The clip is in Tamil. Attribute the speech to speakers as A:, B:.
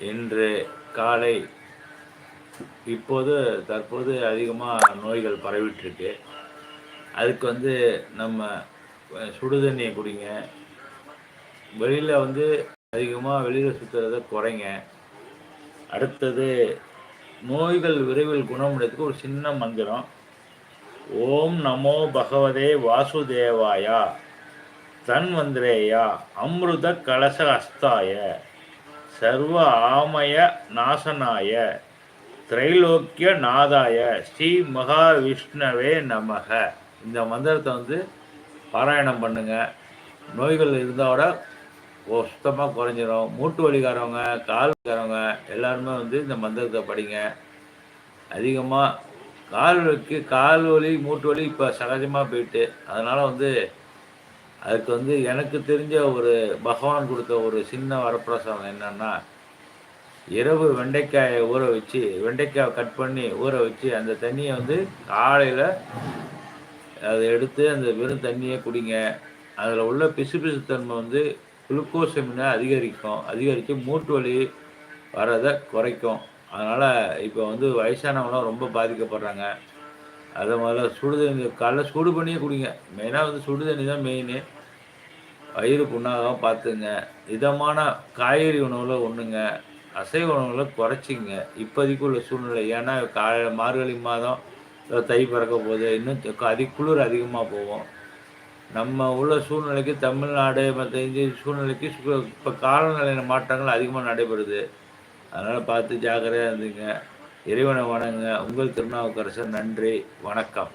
A: இன்று காலை இப்போது தற்போது அதிகமாக நோய்கள் பரவிட்டுருக்கு. அதுக்கு வந்து நம்ம சுடுதண்ணியை குடிங்க. வெளியில் வந்து அதிகமாக வெளியில் சுற்றுறத குறைங்க. அடுத்தது நோய்கள் விரைவில் குணமடைறதுக்கு ஒரு சின்ன மந்திரம். ஓம் நமோ பகவதே வாசுதேவாயா. தன்வந்திரேயா. அமிர்த கலச அஸ்தாய சர்வ ஆமய நாசனாய திரைலோக்கிய நாதாய ஸ்ரீ மகாவிஷ்ணவே நமக. இந்த மந்திரத்தை வந்து பாராயணம் பண்ணுங்க. நோய்கள் இருந்தாவோட ஓ சுத்தமாக குறைஞ்சிரும். மூட்டு வலிக்காரவங்க கால் வலிக்காரவங்க எல்லாருமே வந்து இந்த மந்திரத்தை படிங்க. அதிகமாக கால் வலிக்கு கால் வலி மூட்டு வலி இப்போ சகஜமாக போயிட்டு அதனால் வந்து அதுக்கு வந்து எனக்கு தெரிஞ்ச ஒரு பகவான் கொடுத்த ஒரு சின்ன வரப்பிரசாதம் என்னன்னா இரவு வெண்டைக்காயை ஊற வச்சு வெண்டைக்காயை கட் பண்ணி ஊற வச்சு அந்த தண்ணியை வந்து காலையில் அதை எடுத்து அந்த வெறும் தண்ணியை குடிங்க. அதில் உள்ள பிசுபிசுத்தன்மை வந்து குளுக்கோசமினை அதிகரிக்கும். அதிகரித்து மூட்டு வலி வரதை குறைக்கும். அதனால் இப்போ வந்து வயசானவங்களாம் ரொம்ப பாதிக்கப்படுறாங்க. அதை முதல்ல சுடுதண்ணி காலைல சூடு பண்ணியே குடிங்க. மெயினாக வந்து சுடுதண்ணி தான் மெயின் வயிறு புண்ணாகவும் பார்த்துங்க. இதமான காய்கறி உணவில் ஒன்றுங்க அசைவ உணவில் குறைச்சிங்க. இப்போதைக்கு உள்ள சூழ்நிலை. ஏன்னா காலையில் மார்கழி மாதம் தை பறக்க போகுது. இன்னும் தெ- அதி குளிர் அதிகமாக போகும். நம்ம உள்ள சூழ்நிலைக்கு தமிழ்நாடு மற்ற இந்திய சூழ்நிலைக்கு இப்போ காலநிலை மாற்றங்கள் அதிகமாக நடைபெறுது. அதனால் பார்த்து ஜாக்கிரதையாக இருந்துங்க. இறைவனை வணங்க உங்கள் திருநாவுக்கரசர் நன்றி. வணக்கம்.